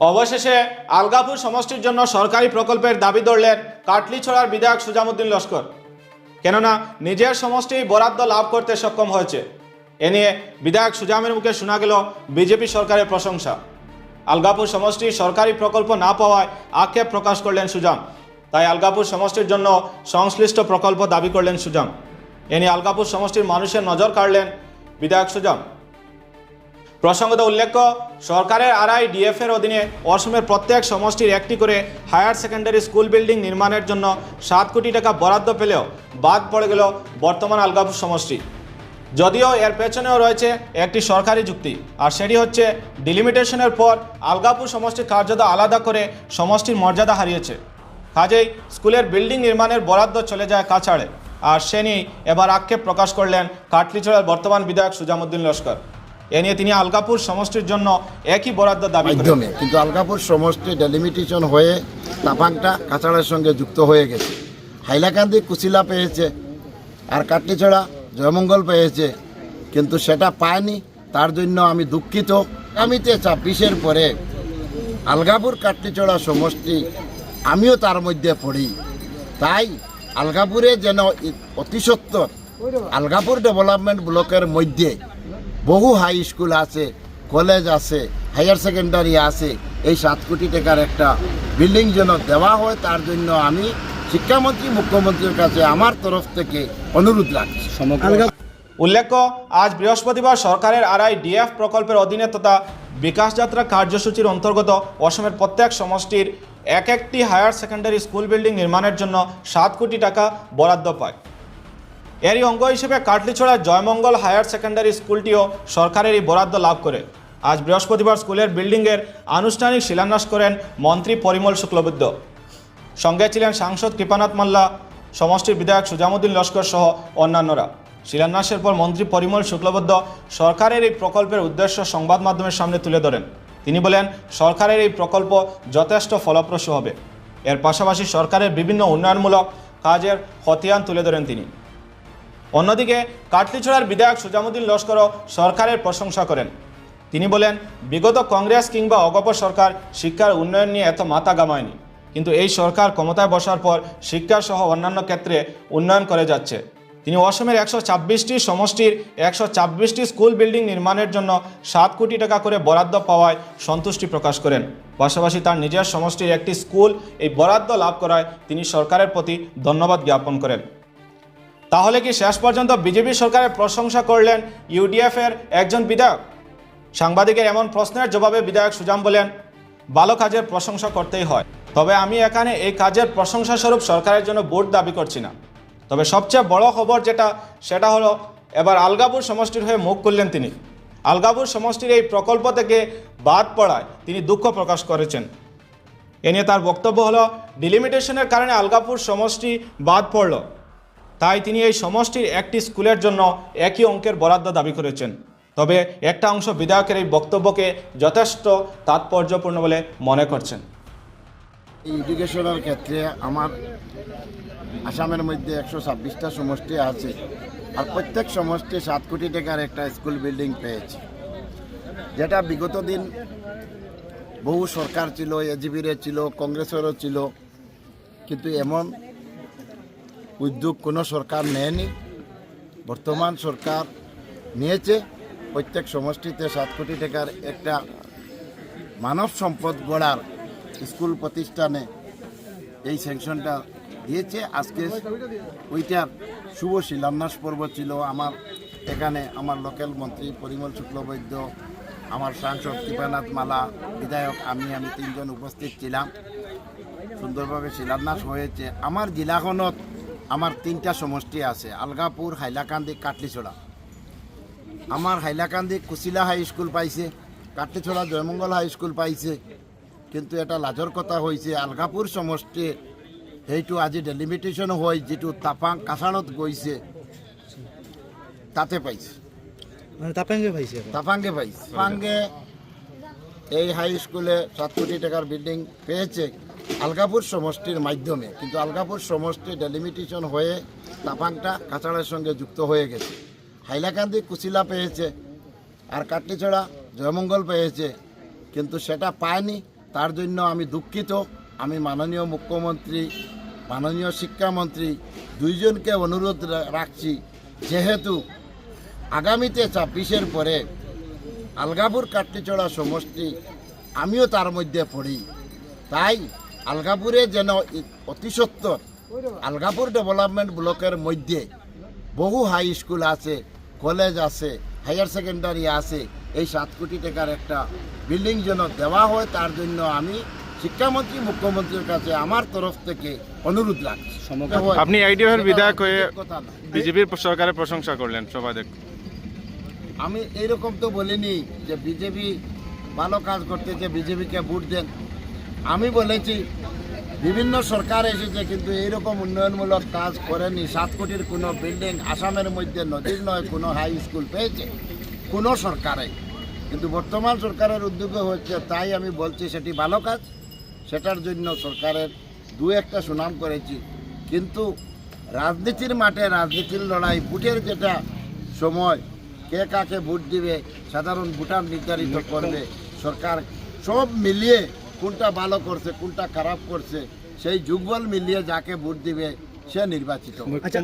অবশেষে আলগাপুর সমষ্টির জন্য সরকারি প্রকল্পের দাবি ধরলেন কাটলিছড়ার বিধায়ক সুজামুদ্দিন লস্কর। কেননা নিজের সমষ্টি বরাদ্দ লাভ করতে সক্ষম হয়েছে। এ নিয়ে বিধায়ক সুজামের মুখে শোনা গেল বিজেপি সরকারের প্রশংসা। আলগাপুর সমষ্টির সরকারি প্রকল্প না পাওয়ায় আক্ষেপ প্রকাশ করলেন সুজাম। তাই আলগাপুর সমষ্টির জন্য সংশ্লিষ্ট প্রকল্প দাবি করলেন সুজাম। এ নিয়ে আলগাপুর সমষ্টির মানুষের নজর কাড়লেন বিধায়ক সুজাম। প্রসঙ্গত উল্লেখ্য, সরকারের আড়াই ডিএফ এর অধীনে অসমের প্রত্যেক সমষ্টির একটি করে হায়ার সেকেন্ডারি স্কুল বিল্ডিং নির্মাণের জন্য সাত কোটি টাকা বরাদ্দ পেলেও বাদ পড়ে গেল বর্তমান আলগাপুর সমষ্টি। যদিও এর পেছনেও রয়েছে একটি সরকারি যুক্তি, আর সেটি হচ্ছে ডিলিমিটেশনের পর আলগাপুর সমষ্টির কার্যত আলাদা করে সমষ্টির মর্যাদা হারিয়েছে। কাজেই স্কুলের বিল্ডিং নির্মাণের বরাদ্দ চলে যায় কাছাড়ে। আর সে নিয়েই এবার আক্ষেপ প্রকাশ করলেন কাটলিচড়ার বর্তমান বিধায়ক সুজামুদ্দিন লস্কর। এ নিয়ে তিনি আলগাপুর সমষ্টির জন্য একই বরাদ্দ দাবি মাধ্যমে, কিন্তু আলগাপুর সমষ্টি ডেলিমিটেশন হয়ে তাপাংটা কাছাড়ের সঙ্গে যুক্ত হয়ে গেছে। হাইলাকান্দি কুচিলা পেয়েছে আর কাটলিছড়া জয়মঙ্গল পেয়েছে, কিন্তু সেটা পায়নি। তার জন্য আমি দুঃখিত। আগামীতে ছাব্বিশের পরে আলগাপুর কাটলিছড়া সমষ্টি, আমিও তার মধ্যে পড়ি। তাই আলগাপুরে যেন ই- অতি সত্বর আলগাপুর ডেভেলপমেন্ট ব্লকের মধ্যে বহু হাই স্কুল আছে কলেজ আছে হায়ার সেকেন্ডারি আছে। এই সাত কোটি টাকার একটা বিল্ডিং যেন দেওয়া হয়, তার জন্য আমি শিক্ষামন্ত্রী, মুখ্যমন্ত্রীর কাছে আমার তরফ থেকে অনুরোধ রাখছি। উল্লেখ্য, আজ বৃহস্পতিবার সরকারের আড়াই ডিএফ প্রকল্পের অধীনে তথা বিকাশ যাত্রা কার্যসূচির অন্তর্গত অসমের প্রত্যেক সমষ্টির এক একটি হায়ার সেকেন্ডারি স্কুল বিল্ডিং নির্মাণের জন্য সাত কোটি টাকা বরাদ্দ পায়। এরই অঙ্গ হিসেবে কাটলিছড়ার জয়মঙ্গল হায়ার সেকেন্ডারি স্কুলটিও সরকারের এই বরাদ্দ লাভ করে। আজ বৃহস্পতিবার স্কুলের বিল্ডিংয়ের আনুষ্ঠানিক শিলান্যাস করেন মন্ত্রী পরিমল শুক্লবৈদ্য। সঙ্গে ছিলেন সাংসদ কৃপানাথ মাল্লা, সমষ্টির বিধায়ক সুজামুদ্দিন লস্কর সহ অন্যান্যরা। শিলান্যাসের পর মন্ত্রী পরিমল শুক্লবৈদ্য সরকারের এই প্রকল্পের উদ্দেশ্য সংবাদ মাধ্যমের সামনে তুলে ধরেন। তিনি বলেন, সরকারের এই প্রকল্প যথেষ্ট ফলপ্রসূ হবে। এর পাশাপাশি সরকারের বিভিন্ন উন্নয়নমূলক কাজের খতিয়ান তুলে ধরেন তিনি। অন্যদিকে কাটলিছড়ার বিধায়ক সুজামুদ্দিন লস্করও সরকারের প্রশংসা করেন। তিনি বলেন, বিগত কংগ্রেস কিংবা অগপ সরকার শিক্ষার উন্নয়ন নিয়ে এত মাথা গামায়নি কিন্তু এই সরকার ক্ষমতায় বসার পর শিক্ষা সহ অন্যান্য ক্ষেত্রে উন্নয়ন করে যাচ্ছে। তিনি অসমের একশো ছাব্বিশটি সমষ্টির একশো ছাব্বিশটি স্কুল বিল্ডিং নির্মাণের জন্য সাত কোটি টাকা করে বরাদ্দ পাওয়ায় সন্তুষ্টি প্রকাশ করেন। পাশাপাশি তার নিজের সমষ্টির একটি স্কুল এই বরাদ্দ লাভ করায় তিনি সরকারের প্রতি ধন্যবাদ জ্ঞাপন করেন। তাহলে কি শেষ পর্যন্ত বিজেপি সরকারের প্রশংসা করলেন ইউডিএফ এর একজন বিধায়ক? সাংবাদিকের এমন প্রশ্নের জবাবে বিধায়ক সুজাম বলেন, ভালো কাজের প্রশংসা করতেই হয়। তবে আমি এখানে এই কাজের প্রশংসা স্বরূপ সরকারের জন্য ভোট দাবি করছি না। তবে সবচেয়ে বড় খবর যেটা, সেটা হলো, এবার আলগাপুর সমষ্টির হয়ে মুখ খুললেন তিনি। আলগাপুর সমষ্টির এই প্রকল্প থেকে বাদ পড়ায় তিনি দুঃখ প্রকাশ করেছেন। এ নিয়ে তার বক্তব্য হলো ডিলিমিটেশনের কারণে আলগাপুর সমষ্টি বাদ পড়ল। তাই তিনি এই সমষ্টির একটি স্কুলের জন্য একই অঙ্কের বরাদ্দ দাবি করেছেন। তবে একটা অংশ বিধায়কের এই বক্তব্যকে যথেষ্ট তাৎপর্যপূর্ণ বলে মনে করছেন। এডুকেশনের ক্ষেত্রে আমার আসামের মধ্যে একশো ছাব্বিশটা সমষ্টি আছে আর প্রত্যেক সমষ্টি সাত কোটি টাকার একটা স্কুল বিল্ডিং পেয়েছে। যেটা বিগত দিন বহু সরকার ছিল এজিবির ছিল, কংগ্রেসেরও ছিল। কিন্তু এমন উদ্যোগ কোনো সরকার নেয়নি। বর্তমান সরকার নিয়েছে। প্রত্যেক সমষ্টিতে সাত কোটি টাকার একটা মানব সম্পদ গড়ার স্কুল প্রতিষ্ঠানে এই স্যাংশনটা দিয়েছে। আজকে ওইটার শুভ শিলান্যাস পর্ব ছিল। আমার এখানে আমার লোকাল মন্ত্রী পরিমল শুক্লবৈদ্য, আমার সাংসদ কৃপানাথ মালা, বিধায়ক আমি আমি তিনজন উপস্থিত ছিলাম। সুন্দরভাবে শিলান্যাস হয়েছে। আমার জেলাখনত আমার তিনটা সমষ্টি আছে আলগাপুর হাইলাকান্দি কাটলিছড়া। আমার হাইলাকান্দি কুচিলা হাই স্কুল পাইছে কাটলিছড়া জয়মঙ্গল হাই স্কুল পাইছে কিন্তু এটা লাজৰ কথা হৈছে আলগাপুৰ সমষ্টি সেইটো আজি ডেলিমিটেশ্যন হৈ যিটো তাপাং কাছাৰত গৈছে তাতে পাইছে। মানে তাপাঙ্গে পাইছে এখন। তাপাঙ্গে পাইছে। তাপাঙ্গে এই হাই স্কুলে সাত কোটি টাকার বিল্ডিং পেয়েছে। আলগাপুর সমষ্টির মাধ্যমে, কিন্তু আলগাপুর সমষ্টি ডেলিমিটেশন হয়ে তাপাংটা কাছাড়ের সঙ্গে যুক্ত হয়ে গেছে। হাইলাকান্দি কুচিলা পেয়েছে, আর কাটলিছড়া জয়মঙ্গল পেয়েছে, কিন্তু সেটা পায়নি। তার জন্য আমি দুঃখিত। আমি মাননীয় মুখ্যমন্ত্রী, মাননীয় শিক্ষামন্ত্রী দুইজনকে অনুরোধ রাখছি, যেহেতু আগামীতে ছাব্বিশের পরে আলগাপুর কাটলিচড়া সমষ্টি, আমিও তার মধ্যে পড়ি। তাই আলগাপুরে যেন অতি সত্বর আলগাপুর ডেভেলপমেন্ট ব্লকের মধ্যে বহু হাই স্কুল আছে কলেজ আছে হায়ার সেকেন্ডারি আছে। এই সাত কোটি টাকার একটা বিল্ডিং যেন দেওয়া হয় তার জন্য আমি শিক্ষামন্ত্রী মুখ্যমন্ত্রীর কাছে আমার তরফ থেকে অনুরোধ রাখছি। আপনি এর বিধায়ক হয়ে বিজেপির সরকারের প্রশংসা করলেন সবাই দেখ আমি এইরকম তো বলিনি যে বিজেপি ভালো কাজ করতেছে বিজেপিকে ভোট দেন। আমি বলেছি বিভিন্ন সরকার এসেছে কিন্তু এইরকম উন্নয়নমূলক কাজ করেনি। সাত কোটির কোনো বিল্ডিং আসামের মধ্যে নদীর নয়, কোনো হাই স্কুল পেয়েছে, কোনো সরকারে। কিন্তু বর্তমান সরকারের উদ্যোগে হচ্ছে, তাই আমি বলছি সেটি ভালো কাজ। সেটার জন্য সরকারের দু একটা সুনাম করেছি। কিন্তু রাজনীতির মাঠে রাজনীতির লড়াই, ভোটের যেটা সময়, কে কাকে ভোট দিবে, সাধারণ ভোটার নির্ধারিত করবে, সরকার সব মিলিয়ে কোনটা ভালো করছে, কোনটা খারাপ করছে, সেই যুগবল মিলিয়ে যাকে ভোট দিবে, সে নির্বাচিত। আচ্ছা